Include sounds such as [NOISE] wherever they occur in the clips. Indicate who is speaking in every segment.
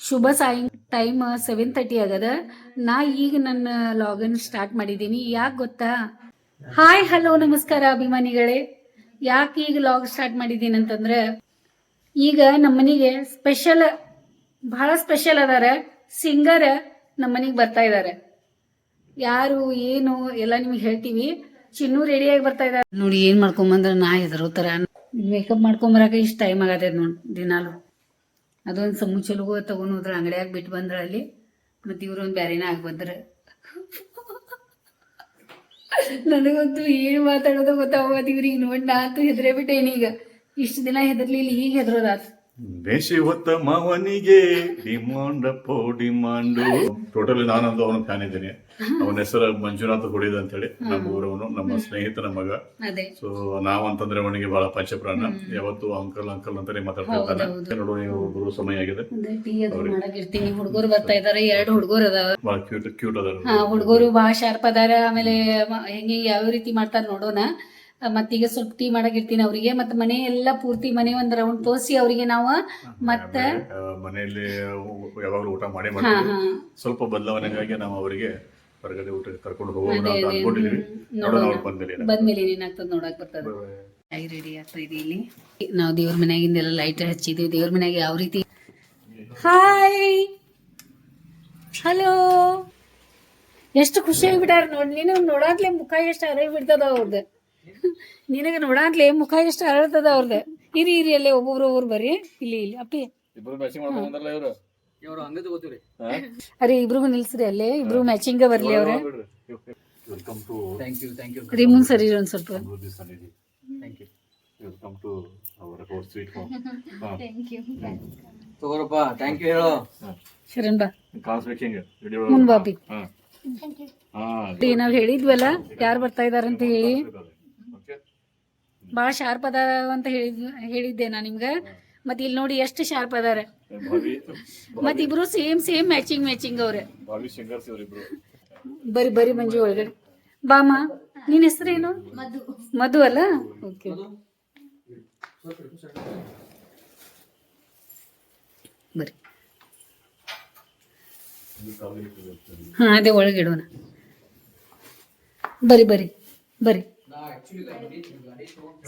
Speaker 1: ಶುಭ ಸಾಯಂ, time seven thirty ಆಗದ. ನಾ ಈಗ ನನ್ನ ಲಾಗಿನ್ ಸ್ಟಾರ್ಟ್ ಮಾಡಿದ್ದೀನಿ. ಯಾಕೆ ಗೊತ್ತಾ? ಹಾಯ್ ಹಲೋ ನಮಸ್ಕಾರ ಅಭಿಮಾನಿಗಳೇ. ಯಾಕೆ ಈಗ ಲಾಗ್ ಸ್ಟಾರ್ಟ್ ಮಾಡಿದ್ದೀನಿ ಅಂತಂದ್ರೆ, ಈಗ ನಮ್ಮನಿಗೆ ಸ್ಪೆಷಲ್ ಬಹಳ ಸ್ಪೆಷಲ್ ಅದಾರ. ಸಿಂಗರ್ ನಮ್ಮನಿಗೆ ಬರ್ತಾ ಇದ್ದಾರೆ ಯಾರು, ಏನು, ಎಲ್ಲ ನಿಮಗೆ ಹೇಳ್ತೀವಿ. ಚಿನ್ನು ರೆಡಿಯಾಗಿ ಬರ್ತಾ ಇದ್ದಾರೆ ನೋಡಿ, ಏನ್ ಮಾಡ್ಕೊಂಬಂದ್ರ ನಾ ಹೆದರೋತರ ಮೇಕಪ್ ಮಾಡ್ಕೊಂಬರಾಕ ಇಷ್ಟ ಟೈಮ್ ಆಗತ್ತೆ ನೋಡಿ, ದಿನಾಲು. ಅದೊಂದು ಸಮು ಚಲುಗು ತಗೊಂಡು ಹೋದ್ರೆ ಅಂಗಡಿಯಾಗ ಬಿಟ್ಟು ಬಂದ್ರ ಅಲ್ಲಿ ಮತ್ತೆ ಇವ್ರೊಂದು ಬ್ಯಾರೇನ ಆಗಿ ಬಂದ್ರ. ನನಗಂತೂ ಏನು ಮಾತಾಡೋದು ಗೊತ್ತಾಗೋದು ಇವ್ರಿಗೆ ನೋಡಿ ನಾ ಅಂತೂ ಹೆದರೇ ಬಿಟ್ಟೇನೀಗ ಇಷ್ಟು ದಿನ ಹೆದರ್ಲಿಲ್ಲ, ಈಗ ಹೆದರೋದಾತು
Speaker 2: ಬೇಸಿ ಹೊತ್ತ ಮಾವನಿಗೆ ಡಿಮಾಂಡ್ ಅಪ್ಪೋ ಡಿಮಾಂಡು ಟೋಟಲಿ ನಾನೊಂದು ಅವನ ಫ್ಯಾನ್ ಇದ್ದೀನಿ. ಅವನ ಹೆಸರು ಮಂಜುನಾಥ ಹೊಡಿದ ಅಂತ ಹೇಳಿ ನಮ್ಮ ಊರವನು ನಮ್ಮ ಸ್ನೇಹಿತನ ಮಗ.
Speaker 1: ಅದೇ.
Speaker 2: ಸೊ ನಾವಂತಂದ್ರೆ ಅವನಿಗೆ ಬಹಳ ಪಂಚಪ್ರಾಣ ಯಾವತ್ತು ಅಂಕಲ್ ಅಂಕಲ್ ಅಂತಾನೆ ಮಾತಾಡ್ತಿರ್ತಾನೆ ನೋಡು ನೀವು ಬರೋ ಸಮಯ ಆಗಿದೆ.
Speaker 1: ಹುಡುಗರು ಬರ್ತಾ ಇದಾರೆ ಎರಡು ಹುಡುಗರು ಅದಾವ.
Speaker 2: ಬಹಳ ಕ್ಯೂಟ್ ಕ್ಯೂಟ್ ಅದ
Speaker 1: ಹಾ ಹುಡುಗರು ಬಹಳ ಶಾರ್ಪ್ ಅದಾರ. ಆಮೇಲೆ ಹೆಂಗೆ ಯಾವ ರೀತಿ ಮಾಡ್ತಾರ ನೋಡೋಣ. ಮತ್ತೀಗ ಸ್ವಲ್ಪ ಟೀ ಮಾಡಾಕಿರ್ತೀನಿ ಅವರಿಗೆ. ಮತ್ತೆ ಮನೆ ಎಲ್ಲ ಪೂರ್ತಿ ಮನೆ ಒಂದ್ ರೌಂಡ್ ತೋರಿಸಿ ಅವರಿಗೆ ನಾವು ಮತ್ತೆ
Speaker 2: ಮನೆಯಲ್ಲಿ ಯಾವಾಗಲೂ ಊಟ ಮಾಡಿ ಮಾಡ್ತೀವಿ. ಸ್ವಲ್ಪ ಬದಲಾವಣೆಗಾಗಿ ನಾವು ಅವರಿಗೆ ಹೊರಗಡೆ ಊಟ ಕರ್ಕೊಂಡು ಹೋಗೋಣ ಅಂತ ಅನ್ಕೊಂಡಿದೀವಿ. ನೋಡೋಣ ಅವ್ರು ಬಂದ್ಮೇಲೆ
Speaker 1: ಬಂದ್ಮೇಲೆ ಏನಾಗ್ತದ ನೋಡಕ್ ಬರ್ತದ. ಐ ರೆಡಿ ಆಗ್ತಾ ಇದೆ ಇಲ್ಲಿ? ನಾವು ದೇವ್ರ ಮನ್ಯಾಗಿಂದೆಲ್ಲ ಲೈಟ್ ಹಚ್ಚಿದ್ವಿ. ದೇವ್ರ ಮನ್ಯಾಗ ಯಾವ ರೀತಿ? ಹಾಯ್ ಹಲೋ ಎಷ್ಟು ಖುಷಿ ಆಗಿಬಿಟ್ಟಾರ ನೋಡಿ. ನೀನು ನೋಡಾಗ್ಲೇ ಮುಖ ಎಷ್ಟು ಅರೈ ಬಿಡ್ತದ ಅವ್ರದ್ದು ನಿನಗೆ ನೋಡಾಂತ್ಲಿ ಮುಖ ಎಷ್ಟು ಅರಳ್ತದ ಅವ್ರದ್ದು ಇರಿ ಇರಿ ಅಲ್ಲೇ ಒಬ್ಬೊಬ್ರು ಒಬ್ಬರು ಬರ್ರಿ. ಇಲ್ಲಿ ಇಲ್ಲಿ ಅಪ್ಪಿ. ಅರೆ ಇಬ್ರಿಗೂ ನಿಲ್ಸ್ರಿ ಅಲ್ಲೇ. ಇಬ್ರು ಮ್ಯಾಚಿಂಗ್ ಬರ್ಲಿ ಅವ್ರೆ.
Speaker 2: Welcome to
Speaker 3: thank you thank you
Speaker 1: ರೀ ಮುಂದ್ ಸರಿ ಒಂದ್ ಸ್ವಲ್ಪ. [LAUGHS]
Speaker 3: ತಗೋರಪ್ಪ ಥ್ಯಾಂಕ್ ಯು ಹೇಳು.
Speaker 1: ಶರಣ್ ಬಾ. ಮುಂದ್ ನಾವು ಹೇಳಿದ್ವಲ್ಲ ಯಾರು ಬರ್ತಾ ಇದಾರಂತ ಹೇಳಿ. ಭಾಳ ಶಾರ್ಪ್ ಅದಾರ ಅಂತ ಹೇಳಿದ್ ಹೇಳಿದ್ದೆ ನಾ ನಿಮ್ಗ. ಮತ್ತೆ ಇಲ್ಲಿ ನೋಡಿ ಎಷ್ಟು ಶಾರ್ಪ್ ಅದಾರ.
Speaker 2: ಮತ್ತೆ
Speaker 1: ಮತ್ ಇಬ್ರು ಸೇಮ್ ಸೇಮ್ ಮ್ಯಾಚಿಂಗ್ ಮ್ಯಾಚಿಂಗ್ ಅವ್ರೆ. ಬರಿ ಬರಿ ಮಂಜು ಒಳಗಡೆ. ಬಾಮ ನಿನ್ ಹೆಸರೇನು? ಮಧು. ಅಲ್ಲ? ಓಕೆ. ಬರಿ. ಹಾ ಅದೇ ಒಳಗಿಡೋಣ ಬರಿ ಬರಿ ಬರಿ.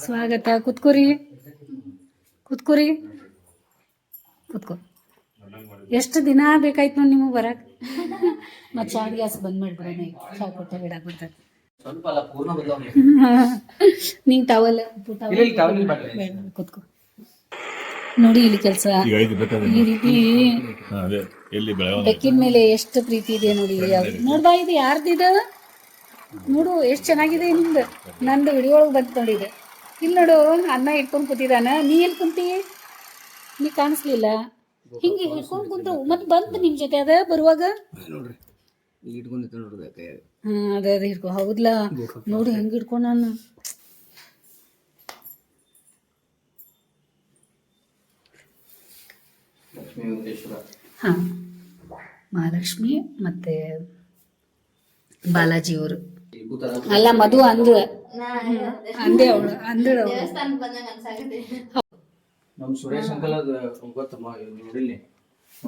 Speaker 1: ಸ್ವಾಗತ. ಕುತ್ಕೋರಿ. ಕುತ್ಕೋರಿ. ಕುತ್ಕೋ. ಎಷ್ಟು ದಿನ ಬೇಕಾಯ್ತು ನೋಡಿ ನಿಮಗೆ ಬರಕ್? ಮತ್ತೆ ಚಾ ಗ್ಯಾಸ್ ಬಂದ್ ಮಾಡ್ಬಿಡೋಣ ಈಗ. ಚಾ ಕೊಟ್ಟ ಬಿಡಾಕ್ ಬಿಡ್ತಾರೆ
Speaker 3: ಸ್ವಲ್ಪ ಅಲ್ಲ ಪೂರ್ಣ ಬದಲಾವಣೆ.
Speaker 1: ನೀನ್ ಟವಲ್. ಕುತ್ಕೋ. ನೋಡಿ ಇಲ್ಲಿ ಕೆಲಸ. ಈ ರೀತಿ ಬೆಕ್ಕಿನ ಮೇಲೆ ಎಷ್ಟು ಪ್ರೀತಿ ಇದೆ ನೋಡಿ ನೋಡ್ಬಾ ಇದು ಯಾರ್ದಿದ? ನೋಡು ಎಷ್ಟು ಚೆನ್ನಾಗಿದೆ ನಿಮ್ದು? ನಂದು ವಿಡಿಯೋ ಒಳಗೆ ಬಂತು ನೋಡಿದೆ ಇಲ್ಲಿ ನೋಡು ಅನ್ನ ಇಟ್ಕೊಂಡು ಕೂತಿದಾನ. ನೀ ಏನ್ ಕುಂತಿ? ನೀ ಕಾಣಿಸ್ಲಿಲ್ಲ? ಹಿಂಗೆ ಹಿಡ್ಕೊಂಡು ಕುಂತ ಮತ್ತೆ ಬಂತು ನಿಮ್ಮ ಜೊತೆ ಅದ ಬರುವಾಗ?
Speaker 3: ನೋಡ್ರಿ
Speaker 1: ಹಾ ಅದೇ ಅದೇ ಹಿಡ್ಕೊ. ಹೌದ್ಲ? ನೋಡಿ ಹೆಂಗೆ ಹಿಡ್ಕೊಂಡ್ ನಾನು. ಹಾಂ. ಮಹಾಲಕ್ಷ್ಮಿ ಮತ್ತೆ ಬಾಲಾಜಿ
Speaker 3: ಭೂತಾರ
Speaker 1: ಅಲ್ಲ ಮಧು ಅಂದ್ರ ಅಂದೆ ಅವಳು. ಅಂದಳು
Speaker 3: ನಮ್ ಸುರೇಶ್ ಅಂಕಲ್ ಅದ ಗೊತ್ತಮ್ಮ ನೋಡಿಲ್ಲಿ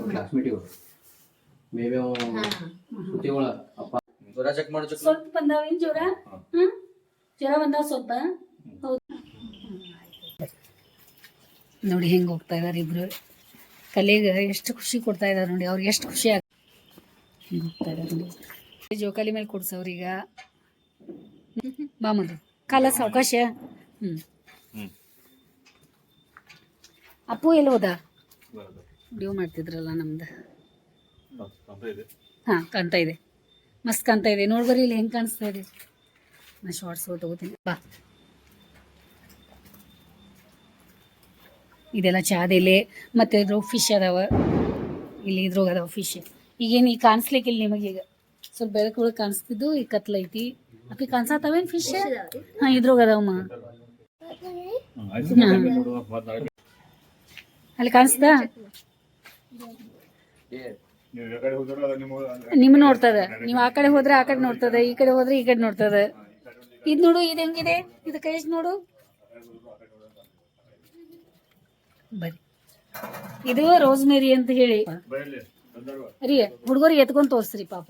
Speaker 3: ಕ್ಲಾಸ್ಮೇಟ್ ಇವ್ರು ಮೇ ಬಿ ಅವ ಸುತ್ತಿಗಳ ಅಪ್ಪ. ಜ್ವರ ಚೆಕ್ ಮಾಡಿ ಚೆಕ್
Speaker 1: ಸ್ವಲ್ಪ ಬಂದಾವ ಏನ್ ಜ್ವರ? ಜ್ವರ ಬಂದಾವ ಸ್ವಲ್ಪ? ಹೌದು. ನೋಡಿ ಹೆಂಗ್ ಹೋಗ್ತಾ ಇದಾರೆ ಇಬ್ರು. ಕಲೆಗೆ ಎಷ್ಟು ಖುಷಿ ಕೊಡ್ತಾ ಇದಾರೆ ನೋಡಿ ಅವ್ರಿಗೆ ಎಷ್ಟು ಖುಷಿ ಆಗ ಹಿಂಗ್ ಹೋಗ್ತಾ ಇದಾರೆ ನೋಡಿ. ಜೋಕಾಲಿ ಮೇಲೆ ಕೊಡ್ಸವ್ರೀಗ. ಬಾ ಮದು ಕಾಲ ಸಾವಕಾಶ ಹ್ಮ್. ಅಪ್ಪು ಎಲ್ಲಿ ಹೋದ? ಡ್ಯೂ ಮಾಡ್ತಿದ್ರಲ್ಲ ನಮ್ದು. ಹಾ ಕಾಣ್ತಾ ಇದೆ. ಮಸ್ತ್ ಕಾಣ್ತಾ ಇದೆ. ನೋಡ್ಬರಿ ಇಲ್ಲಿ ಹೆಂಗೆ ಕಾಣಿಸ್ತಾ ಇದೆ. ನಾ ಶಾರ್ಟ್ಸ್ ತಗೋತೀನಿ. ಬಾ. ಇದೆಲ್ಲ ಚಾದೆಲೆ ಮತ್ತೆ ಇದ್ರೂ ಫಿಶ್ ಅದಾವ. ಇಲ್ಲಿ ಇದ್ರೊಳಗೆ ಅದಾವ ಫಿಶ್ ಈಗೇನು ಈಗ ಕಾಣಿಸ್ಲಿಕ್ಕಿಲ್ಲ ನಿಮಗೀಗ. ಸ್ವಲ್ಪ ಬೆಳಕು ಒಳಗೆ ಕಾಣಿಸ್ತಿದ್ದು ಈಗ ಕತ್ಲೈತಿ. ಅಪ್ಪಿ ಕಾಣಿಸತ್ತವೇನು ಫಿಶ್ ಹಾಂ ಇದ್ರೋಗ ಅದಾವಮ್ಮ. ಅಲ್ಲಿ ಕಾಣಿಸ್ತಾ
Speaker 2: ನಿಮ್ ಯಾವ ಕಡೆ ಹೋದ್ರೆ ನಿಮ್ಮ
Speaker 1: ನಿಮ್ಮ ನೋಡ್ತದ. ನೀವು ಆ ಕಡೆ ಹೋದ್ರೆ ಆ ಕಡೆ ನೋಡ್ತದ ಈ ಕಡೆ ಹೋದ್ರೆ ಈ ಕಡೆ ನೋಡ್ತದ. ಇದು ನೋಡು ಇದು ಹೆಂಗಿದೆ? ಇದು ಕೈ ನೋಡು. ಬರಿ ಇದು ರೋಸ್ಮೇರಿ ಅಂತ ಹೇಳಿ. ರೀ ಹುಡುಗರಿಗೆ ಎತ್ಕೊಂಡ್ ತೋರ್ಸ್ರಿ ಪಾಪ.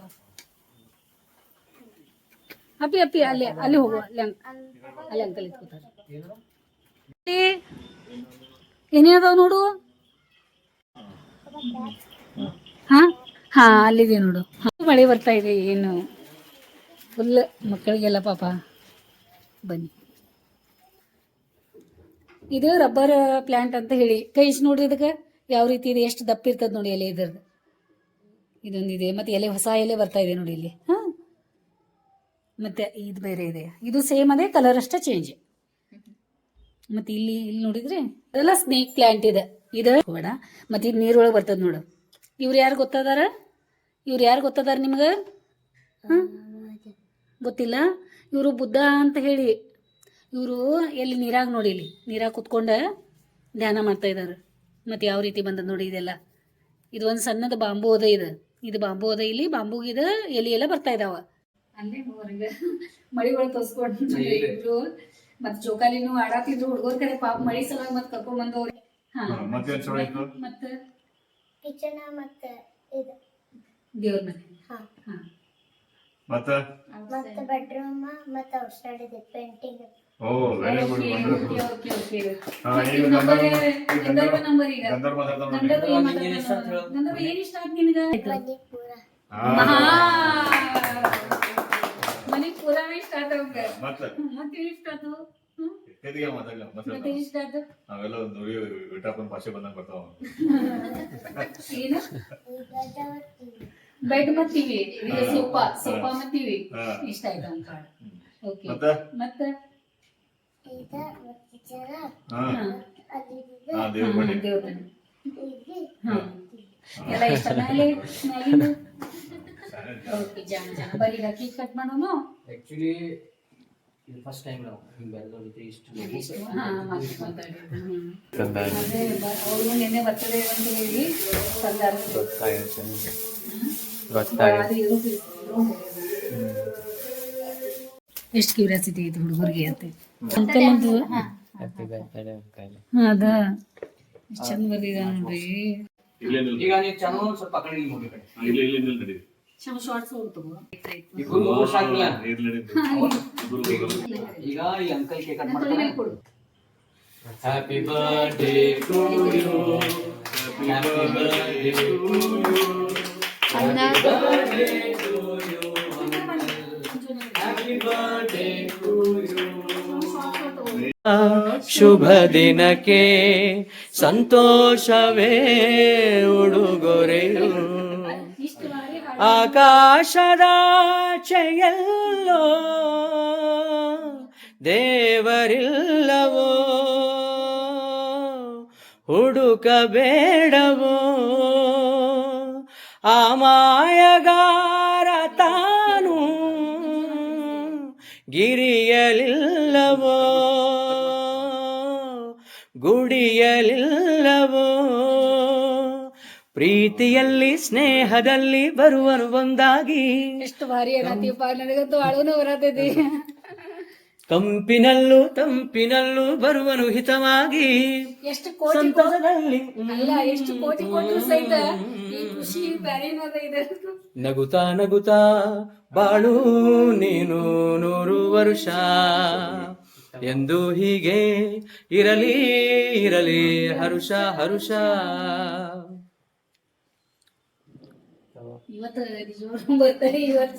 Speaker 1: ಅಪ್ಪಿ ಅಪ್ಪಿ, ಅಲ್ಲಿ ಅಲ್ಲಿ ಹೋಗುವ ಅಲ್ಲಿ ಅಂಕ್- ಅಲ್ಲಿ ಅಂಕಲ್ ಇಟ್ಕೋತಾರೆ ಏನೇನದಾವ ನೋಡು? ಹಾ ಹಾ, ಅಲ್ಲಿದೆ ನೋಡು. ಮಳೆ ಬರ್ತಾ ಇದೆ, ಏನು? ಫುಲ್ ಮಕ್ಕಳಿಗೆಲ್ಲ ಪಾಪ ಬನ್ನಿ. ಇದು ರಬ್ಬರ್ ಪ್ಲಾಂಟ್ ಅಂತ ಹೇಳಿ. ಕೈ ನೋಡ್ರಿ ಇದಕ್ಕೆ ಯಾವ ರೀತಿ ಇದೆ, ಎಷ್ಟು ದಪ್ಪ ಇರ್ತದ ನೋಡಿ ಎಲೆ ಇದ್ರದ್ದು. ಇದೊಂದಿದೆ. ಮತ್ತೆ ಎಲೆ, ಹೊಸ ಎಲೆ ಬರ್ತಾ ಇದೆ ನೋಡಿ ಇಲ್ಲಿ. ಹಾ ಮತ್ತೆ ಇದು ಬೇರೆ ಇದೆ. ಇದು ಸೇಮ್ ಅದೇ ಕಲರ್ ಅಷ್ಟೇ ಚೇಂಜ್ ಮತ್ತೆ ಇಲ್ಲಿ ಇಲ್ಲಿ ನೋಡಿದ್ರೆ ಇದೆಲ್ಲ ಸ್ನೇಕ್ ಪ್ಲಾಂಟ್ ಇದೆ. ಇದು ಬೇಡ. ಮತ್ತೆ ಇದು ನೀರೊಳಗೆ ಬರ್ತದೆ ನೋಡು. ಇವ್ರು ಯಾರು ಗೊತ್ತದಾರ? ಇವ್ರು ಯಾರು ಗೊತ್ತದಾರ ನಿಮ್ಗೆ? ಗೊತ್ತಿಲ್ಲ? ಇವರು ಬುದ್ಧ ಅಂತ ಹೇಳಿ. ಇವರು ಎಲ್ಲಿ ನೀರಾಗ ನೋಡಿ ಇಲ್ಲಿ. ನೀರಾಗ ಕುತ್ಕೊಂಡು ಧ್ಯಾನ ಮಾಡ್ತಾ ಇದ್ದಾರೆ ಮತ್ತೆ ಯಾವ ರೀತಿ ಬಂದದ ನೋಡಿ ಇದೆಲ್ಲ. ಇದು ಒಂದು ಸಣ್ಣದ ಬಾಂಬು ಅದ ಇದು. ಇದು ಬಾಂಬು ಅದ ಇಲ್ಲಿ ಬಾಂಬುಗಿದ ಎಲಿ ಎಲ್ಲ ಬರ್ತಾ ಇದಾವ. ಅಲ್ಲೇ ಹೊರಗೆ ಮಳಿ ಒಳಗೆ ತೋರ್ಸ್ಕೊಂಡು ಇಬ್ರು ಮತ್ತೆ ಜೋಕಾಲಿನೂ ಆಡಾತಿದ್ರು. ಹುಡುಗರ ಕಡೆ ಪಾಪ ಮಳಿ ಸಲುವಾಗಿ ಮತ್ತೆ ಕರ್ಕೊಂಡ್ ಬಂದವ್ರಿ. ಮತ್ತ
Speaker 2: ಮತ್ತೆ ಏನ್
Speaker 1: ಮತ್ತೆ?
Speaker 4: ಕಿಚನ ಮತ್ತೆ ಇದು.
Speaker 1: ದೇವ್ರ ಮನೆ.
Speaker 4: ಹಾ.
Speaker 1: ಹಾ.
Speaker 2: ಮತ್ತ?
Speaker 4: ಮತ್ತೆ ಬೆಡ್ರೂಮ್ ಮತ್ತೆ ಔಷಧಿ painting
Speaker 2: oh very good wonderful
Speaker 1: okay okay
Speaker 2: ಹಾ ಈಗ
Speaker 1: ಈಗ
Speaker 2: ಗಂಧರ್ವ
Speaker 1: ನಂಬರ್-
Speaker 2: ಈಗ
Speaker 1: ಗಂಧರ್ವ ನಂಬರ್ ಈಗ.
Speaker 2: ಗಂಧರ್ವ ಮಾತಾಡ್ತಾವ್
Speaker 1: ಗಂಧರ್ವ ಏನ್
Speaker 3: ಇಷ್ಟ ಅಂತ
Speaker 1: ಮಾತಾಡ್ತಾನೋ? ಗಂಧರ್ವ ಏನ್ ಇಷ್ಟ ಆಯ್ತು ನಿನಗ. ಮಹಾ ಮನೆಗ್ ಪುರಾವೆ ಇಷ್ಟ ಆತ ಅವ್ಗ
Speaker 2: ಮತ್ತ
Speaker 1: ಮತ್ತೆ ಏನ್ ಇಷ್ಟ ಆತು ಹ್ಮ್?
Speaker 2: ಎದಿಗೆ ಮಾತಾಡ್ಲ
Speaker 1: ಮತ್ತೆ
Speaker 2: ಮತ್ತೆ
Speaker 1: ಇಷ್ಟ ಆತು
Speaker 2: ನಾವೆಲ್ಲ ಒಂದು ನುಡಿ ವಿಟಾಪನ್ ಭಾಷೆ ಬಂದಂಗ ಬರ್ತಾವ
Speaker 1: ಏನು?
Speaker 4: ಈಗ
Speaker 1: ಬೆಡ್ ಮತ್ತೀವಿ ಸೋಫಾ. ಸೋಫಾ ಮತ್ತೀವಿ ಇಷ್ಟ ಆಯ್ತು ಅಂತ ಓಕೆ
Speaker 2: ಮತ್ತ?
Speaker 1: ಮತ್ತೆ? ಎಲ್ಲ ಇಷ್ಟ. ಮೇಲೆ ಓಕೆ ಬರೀ ಕಟ್ ಮಾಡೋನು?
Speaker 3: ಆಕ್ಚುಲಿ ಇದು ಫಸ್ಟ್ ಟೈಮ್ ನಾವು ಹಿಂಗೆ ಬೆಳೆದ ಇಷ್ಟು
Speaker 1: ಹಾ ಮಾತು ಮಾತಾಡಿದ್ದು ಹ್ಮ್ ಅದೇ ಅವ್ರು ನಿನ್ನೆ ಬರ್ತಡೇ ಅಂತ ಹೇಳಿ ತಂದಾರ ಎಷ್ಟು ಕ್ಯೂರಿಯಾಸಿಟಿ ಐತೆ ಹುಡುಗರಿಗೆ ಅಂತ ಅಂಕಲ್ ಅಂತ ಅದ ಎಷ್ಟು ಚಂದ ಬರ್ದಿದ ನೋಡ್ರಿ
Speaker 3: ಈಗ ನೀವು ಚೆನ್ನಾಗಿ ಸ್ವಲ್ಪ ಕಡೆ.
Speaker 2: ಇಲ್ಲ ಇಲ್ಲ. ನಡೀರಿ ಇಲ್ಲೇ
Speaker 1: ನಿಲ್ ಶಾರ್ಟ್ಸ್
Speaker 2: ಹೋಗೋದು.
Speaker 3: ಈಗ ಈ ಅಂಕಲ್ ಕೇಕ್ ಕಟ್ ಮಾಡ್ತಾರೆ. Happy birthday to you happy birthday to you happy birthday to you happy birthday to you ಶುಭ ದಿನಕ್ಕೆ ಸಂತೋಷವೇ ಉಡುಗೊರೆಯು ಆಕಾಶದಾಚೆಯಲ್ಲೋ ದೇವರಿಲ್ಲವೋ? ಹುಡುಕಬೇಡವೋ? ಆ ಮಾಯಗಾರ ತಾನು ಗಿರಿಯಲಿಲ್ಲವೋ? ಗುಡಿಯಲಿಲ್ಲವೋ? ಪ್ರೀತಿಯಲ್ಲಿ ಸ್ನೇಹದಲ್ಲಿ ಬರುವನು ಒಂದಾಗಿ.
Speaker 1: ಎಷ್ಟು ಬಾರಿ ಅನ್ನತ್ತೀವಪ್ಪ ನನಗಂತೂ ಅಳುನು ಬರತೈತಿ.
Speaker 3: ಕಂಪಿನಲ್ಲೂ ತಂಪಿನಲ್ಲೂ ಬರುವನು ಹಿತವಾಗಿ.
Speaker 1: ಎಷ್ಟು ಕೋಟಿ
Speaker 3: ಸಂತಸದಲ್ಲಿ
Speaker 1: ಅಲ್ಲ ಎಷ್ಟು ಕೋಟಿ ಕೊಟ್ಟರು ಸಹಿತ ಈ ಖುಷಿ ಬ್ಯಾರೇನದ ಇದೆ?
Speaker 3: ನಗುತಾ ನಗುತಾ ಬಾಳು ನೀನು ನೂರು ವರುಷ. ಎಂದು ಹೀಗೆ ಇರಲಿ ಇರಲಿ ಹರುಷ ಹರುಷ
Speaker 1: ಇವತ್ತು ನಿಜವಾಗ್ಲೂ ಬರ್ತಾರೆ ಇವತ್ತು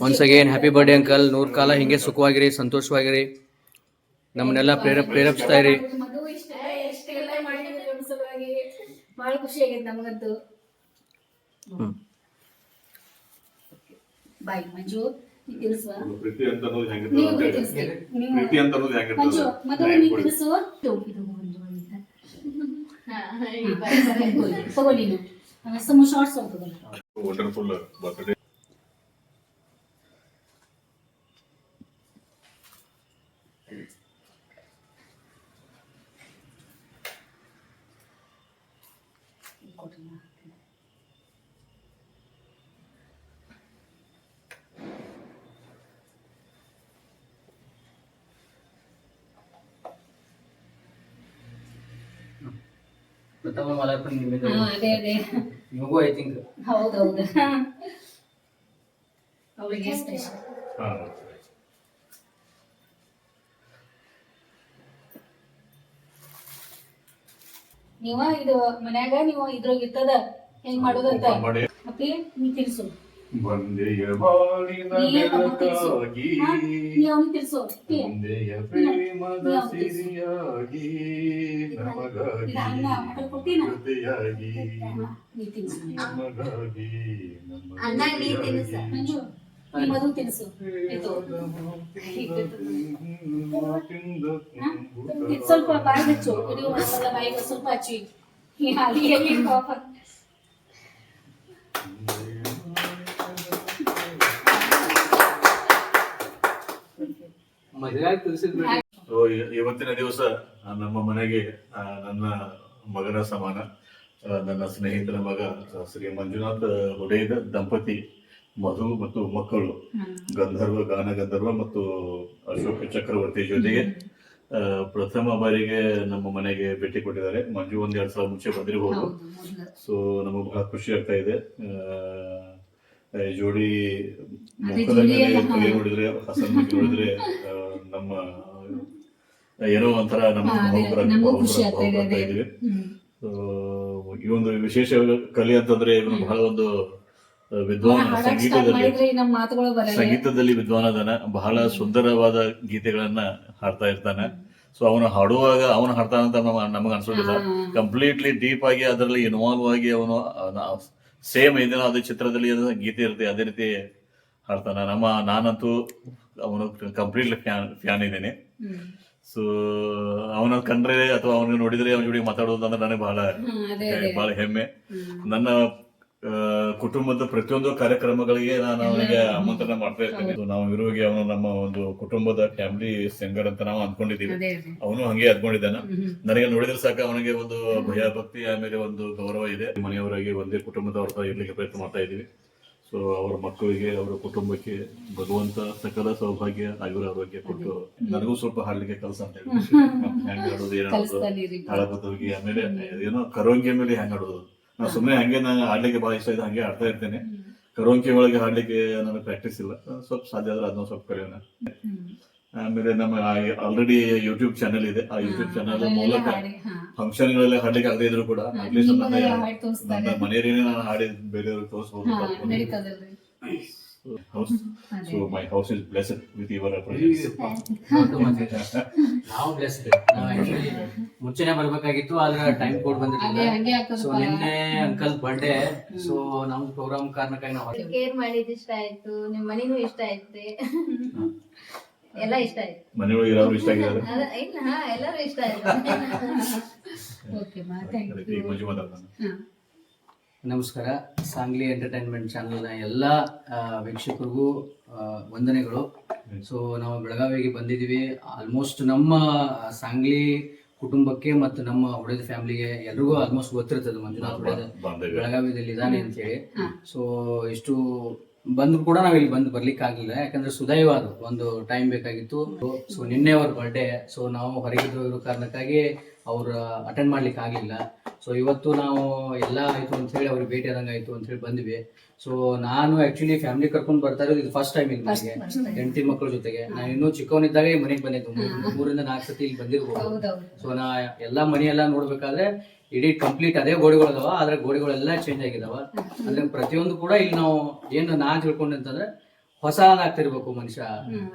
Speaker 3: once again happy birthday uncle ನೂರು ಕಾಲ ಹಿಂಗೆ ಸುಖವಾಗಿರಿ ಸಂತೋಷವಾಗಿರಿ ನಮ್ಮನ್ನೆಲ್ಲ ಪ್ರೇರ ಪ್ರೇರೇಪಿಸ್ತಾ ಇರಿ
Speaker 1: ಮಗು ಎಷ್ಟೆಲ್ಲ ಮಾಡಿದ್ರೆ ನಮ್ಮ ಬಹಳ ಖುಷಿ ಆಗೈತೆ ನಮಗಂತೂ ಬಾಯ್ ಮಂಜು
Speaker 2: ಪ್ರೀತಿ ಅಂತ ಅನ್ನೋದು ಹೆಂಗಿರ್ತದೆ ಪ್ರೀತಿ ಅಂತ ಅನ್ನೋದು ಹೆಂಗಿರ್ತದೆ
Speaker 1: ತಗೊಳ್ಳಿ ನೀವು ಸಮ ಶಾರ್ಟ್ಸ್ ತಗೊಳ್ಳಿ
Speaker 2: ವಂಡರ್ಫುಲ್ ಬರ್ತ್ಡೇ
Speaker 3: ಪ್ರಥಮ ಮಾಲಾರ್ಪಣೆ ನಿಮ್ಮಿಂದ
Speaker 1: ಹಾ, ಅದೇ ಅದೇ.
Speaker 3: ನಿಮಗೂ ಐ ಥಿಂಕ್
Speaker 1: ಹೌದೌದು. ಅವಳಿಗೆ [LAUGHS] ಸ್ಪೆಷಲ್
Speaker 2: ಹಾ.
Speaker 1: ನೀವ ಇದು ಮನ್ಯಾಗ ನೀವು ಇದ್ರಾಗ ಇರ್ತದ ಹೆಂಗ್ ಮಾಡೋದಂತ?
Speaker 2: ಮತ್ತೆ ಮಾಡಿ.
Speaker 1: ಅಪ್ಪಿ ನೀ ತಿನ್ಸು.
Speaker 2: ಬಂದೆಯ ಬಾಳಿನ ಬೆಳಕಾಗಿ ಒಂದೆಯ ಪ್ರೇಮದ ಸಿರಿಯಾಗಿ ನಮಗಾಗಿ ಜೊತೆಯಾಗಿ ನಮಗಾಗಿ
Speaker 1: ಸ್ವಲ್ಪ ಬಾಯಿ ಮಾಡೋದಲ್ಲ ಬಾಯಿಗೆ ಸ್ವಲ್ಪ ಹಚ್ಚಿ. ಪಾಪ.
Speaker 2: ಇವತ್ತಿನ ದಿವಸ ನಮ್ಮ ಮನೆಗೆ ನನ್ನ ಮಗನ ಸಮಾನ ನನ್ನ ಸ್ನೇಹಿತನ ಮಗ ಶ್ರೀ ಮಂಜುನಾಥ್ ಒಡೆಯದ ದಂಪತಿ ಮಧು ಮತ್ತು ಮಕ್ಕಳು ಗಂಧರ್ವ ಗಾನ ಗಂಧರ್ವ ಮತ್ತು ಅಶೋಕ ಚಕ್ರವರ್ತಿ ಜೊತೆಗೆ ಪ್ರಥಮ ಬಾರಿಗೆ ನಮ್ಮ ಮನೆಗೆ ಭೇಟಿ ಕೊಟ್ಟಿದ್ದಾರೆ. ಮಂಜು ಒಂದ್ ಎರಡ್ ಸಾವಿರ ಮುಂಚೆ ಬಂದಿರಬಹುದು. ಸೊ ನಮಗೆ ಬಹಳ ಖುಷಿ ಆಗ್ತಾ ಇದೆ. ಜೋಡಿ ಮುಖದ ಮೇಲೆ ಕೈ ನೋಡಿದ್ರೆ ಹಸನ್ ನೋಡಿದ್ರೆ ನಮ್ಮ ಏನೋ ಒಂಥರ ನಮ್ಮ ಇದೀವಿ. ಈ ಒಂದು ವಿಶೇಷ ಕಲಿ ಅಂತಂದ್ರೆ ಇವನು ಬಹಳ ಒಂದು ವಿದ್ವಾನ ಸಂಗೀತದಲ್ಲಿ ಸಂಗೀತದಲ್ಲಿ ವಿದ್ವಾನ್ ಅದಾನ. ಬಹಳ ಸುಂದರವಾದ ಗೀತೆಗಳನ್ನ ಹಾಡ್ತಾ ಇರ್ತಾನೆ. ಸೊ ಅವನು ಹಾಡುವಾಗ ಅವನು ಹಾಡ್ತಾನಂತ ನಮಗೆ ಅನ್ಸೋದಿಲ್ಲ ಕಂಪ್ಲೀಟ್ಲಿ ಡೀಪ್ ಆಗಿ ಅದರಲ್ಲಿ ಇನ್ವಾಲ್ವ್ ಆಗಿ ಅವನು ಸೇಮ್ ಇದೇನೋ ಅದು ಚಿತ್ರದಲ್ಲಿ ಏನೋ ಗೀತೆ ಇರುತ್ತೆ ಅದೇ ರೀತಿ ಹಾಡ್ತಾನೆ. ನಮ್ಮ ನಾನಂತೂ ಅವನು ಕಂಪ್ಲೀಟ್ಲಿ ಫ್ಯಾನ್ ಫ್ಯಾನ್ ಇದ್ದೀನಿ. ಸೊ ಅವನ ಕಂಡ್ರೆ ಅಥವಾ ಅವನಿಗೆ ನೋಡಿದ್ರೆ ಅವನ ಜೋಡಿ ಮಾತಾಡೋದು ಅಂದ್ರೆ ನನಗೆ ಬಹಳ ಬಹಳ ಹೆಮ್ಮೆ. ನನ್ನ ಕುಟುಂಬದ ಪ್ರತಿಯೊಂದು ಕಾರ್ಯಕ್ರಮಗಳಿಗೆ ನಾನು ಅವನಿಗೆ ಆಮಂತ್ರಣ ಮಾಡ್ತಾ ಇರ್ತೇನೆ. ನಾವು ಇರುವಾಗ ಅವನು ನಮ್ಮ ಒಂದು ಕುಟುಂಬದ ಫ್ಯಾಮಿಲಿ ಸಿಂಗರ್ ಅಂತ ನಾವು ಅನ್ಕೊಂಡಿದೀವಿ ಅವನು ಹಂಗೆ
Speaker 1: ಅಂದ್ಕೊಂಡಿದ್ದಾನ.
Speaker 2: ನನಗೆ ನೋಡಿದ್ರೆ ಸಾಕ ಅವನಿಗೆ ಒಂದು ಭಯ ಭಕ್ತಿ ಆಮೇಲೆ ಒಂದು ಗೌರವ ಇದೆ. ಮನೆಯವರಾಗಿ ಒಂದೇ ಕುಟುಂಬದವ್ರ ಇರ್ಲಿಕ್ಕೆ ಪ್ರಯತ್ನ ಮಾಡ್ತಾ ಇದೀವಿ ಸೊ ಅವರ ಮಕ್ಕಳಿಗೆ ಅವರ ಕುಟುಂಬಕ್ಕೆ ಭಗವಂತ ಸಕಲ ಸೌಭಾಗ್ಯ ಆಯುರ ಆರೋಗ್ಯ ಕೊಟ್ಟು ನನಗೂ ಸ್ವಲ್ಪ ಹಾಡ್ಲಿಕ್ಕೆ ಕೆಲಸ ಅಂತ ಹೇಳಿ. ಹೆಂಗ್
Speaker 1: ಆಡೋದು
Speaker 2: ಏನಾಡೋದು ಆಮೇಲೆ ಏನೋ ಕರೋಂಗಿ ಮೇಲೆ ಹೆಂಗ್ ಆಡೋದು ನಾ ಸುಮ್ಮನೆ ಹಂಗೆ ನಾನು ಆಡ್ಲಿಕ್ಕೆ ಬಹಳ ಇಷ್ಟ ಇದೆ ಹಂಗೆ ಆಡ್ತಾ ಇರ್ತೇನೆ ಕರೋಂಕಿ ಒಳಗೆ ಹಾಡ್ಲಿಕ್ಕೆ ನನಗೆ ಪ್ರಾಕ್ಟೀಸ್ ಇಲ್ಲ ಸ್ವಲ್ಪ ಸಾಧ್ಯ ಆದ್ರೆ ಅದನ್ನ ಸ್ವಲ್ಪ ಕಲಿಯೋಣ. ಆಮೇಲೆ ನಮ್ಮ ಆಲ್ರೆಡಿ ಯೂಟ್ಯೂಬ್ ಚಾನೆಲ್ ಇದೆ ಆ ಯೂಟ್ಯೂಬ್ ಚಾನೆಲ್ ಮೂಲಕ. ಫಂಕ್ಷನ್ ಗಳೆಲ್ಲ ಹಾಡ್ಲಿಕ್ಕೆ ಆಗದೆ ಇದ್ರು ಕೂಡ ಅಟ್ಲೀಸ್ಟ್. ನನ್ನ ಮನೆಯವರೇನೆ ನಾನು ಹಾಡಿ ಬೇರೆಯವ್ರಿಗೆ ತೋರಿಸಬಹುದು
Speaker 1: ಹಾ,
Speaker 2: house. So my house is blessed with your
Speaker 3: ಮಾತಿದೆ. ನಾವು ಬ್ಲೆಸ್ಡ್ ನಾವು ಆಕ್ಚುಲಿ ಮುಂಚೆನೆ ಬರ್ಬೇಕಾಗಿತ್ತು ಆದ್ರೆ ಟೈಮ್ ಕೋಡ್
Speaker 1: ಅದೇ
Speaker 3: ಬಂದಿರಲಿಲ್ಲ ಸೊ ನಿನ್ನೆ ಅಂಕಲ್ ಬರ್ಡೇ ಸೊ ನಮ್ ಪ್ರೋಗ್ರಾಮ್ ಕಾರಣಕ್ಕಾಗಿ ನಾವು
Speaker 4: ಕೇರ್ ಮಾಡಿದ್ ಇಷ್ಟ ಆಯ್ತು ನಿಮ್ ಮನೆನೂ ಇಷ್ಟ ಆಯ್ತು? [LAUGHS] ಎಲ್ಲ ಇಷ್ಟ ಆಯ್ತು.
Speaker 2: ಮನೆಯೊಳಗೆ ಇರೋರು ಇಷ್ಟ ಆಗಿದ್ದಾರೆ? [LAUGHS]
Speaker 4: ಇಲ್ಲ ಹಾ ಎಲ್ಲರೂ ಇಷ್ಟ ಆಯ್ತು.
Speaker 1: ಓಕೆ ಮಾ ಥ್ಯಾಂಕ್ ಯು
Speaker 2: ಈಗ ಮಂಜು ಮಾತಾಡ್ತಾನೆ
Speaker 1: ಹಾ
Speaker 3: ನಮಸ್ಕಾರ. ಸಾಂಗ್ಲಿ ಎಂಟರ್ಟೈನ್ಮೆಂಟ್ ಚಾನಲ್ನ ಎಲ್ಲ ವೀಕ್ಷಕರಿಗೂ ಆ, ವಂದನೆಗಳು. ಸೊ ನಾವು ಬೆಳಗಾವಿಗೆ ಬಂದಿದ್ದೀವಿ. ಆಲ್ಮೋಸ್ಟ್ ನಮ್ಮ ಸಾಂಗ್ಲಿ ಕುಟುಂಬಕ್ಕೆ ಮತ್ತು ನಮ್ಮ ಹುಡುಗ ಫ್ಯಾಮಿಲಿಗೆ ಎಲ್ರಿಗೂ ಆಲ್ಮೋಸ್ಟ್ ಗೊತ್ತಿರ್ತದೆ ಮಂಜುನಾಥ್ ಬೆಳಗಾವಿಯಲ್ಲಿ ಇದ್ದಾನೆ ಅಂತ ಹೇಳಿ. ಸೊ ಇಷ್ಟು ಬಂದ್ರು ಕೂಡ ನಾವು ಇಲ್ಲಿ ಬಂದು ಬರ್ಲಿಕ್ಕೆ ಆಗ್ಲಿಲ್ಲ. ಯಾಕಂದ್ರೆ ಸುದೈವ ಅದು ಒಂದು ಟೈಮ್ ಬೇಕಾಗಿತ್ತು. ಸೊ ನಿನ್ನೆ ಅವ್ರ ಬರ್ಡೇ ಸೊ ನಾವು ಹೊರಗಿದ್ದ ಇರೋ ಕಾರಣಕ್ಕಾಗಿ ಅವ್ರ ಅಟೆಂಡ್ ಮಾಡ್ಲಿಕ್ಕೆ ಆಗ್ಲಿಲ್ಲ. ಸೊ ಇವತ್ತು ನಾವು ಎಲ್ಲ ಆಯಿತು ಅಂತ ಹೇಳಿ ಅವ್ರಿಗೆ ಭೇಟಿ ಆದಂಗೆ ಆಯಿತು ಅಂತ ಹೇಳಿ ಬಂದ್ವಿ. ಸೊ ನಾನು ಆ್ಯಕ್ಚುಲಿ ಫ್ಯಾಮಿಲಿ ಕರ್ಕೊಂಡು ಬರ್ತಾ ಇರೋದು ಇದು ಫಸ್ಟ್ ಟೈಮ್ ಇಲ್ಲಿ ನನಗೆ ಹೆಂಡತಿ ಮಕ್ಕಳ ಜೊತೆಗೆ. ನಾನು ಇನ್ನೂ ಚಿಕ್ಕವನಿದ್ದಾಗ ಈ ಮನೆಗೆ ಬಂದಿದ್ದು. ಮೂರಿಂದ ನಾಲ್ಕು ಸತಿ ಇಲ್ಲಿ ಬಂದಿರ್ಬೋದು. ಸೊ ನಾ ಎಲ್ಲ ಮನೆಯೆಲ್ಲ ನೋಡಬೇಕಾದ್ರೆ ಇಡೀ ಕಂಪ್ಲೀಟ್ ಅದೇ ಗೋಡೆಗಳದಾವ. ಆದರೆ ಆದ್ರೆ ಗೋಡೆಗಳೆಲ್ಲ ಚೇಂಜ್ ಆಗಿದಾವ. ಅಂದ್ರೆ ಪ್ರತಿಯೊಂದು ಕೂಡ ಇಲ್ಲಿ ನಾವು ಏನು ನಾ ತಿಳ್ಕೊಂಡೆ ಅಂತಂದ್ರೆ ಹೊಸದಾಗ್ತಿರ್ಬೇಕು ಮನುಷ್ಯ.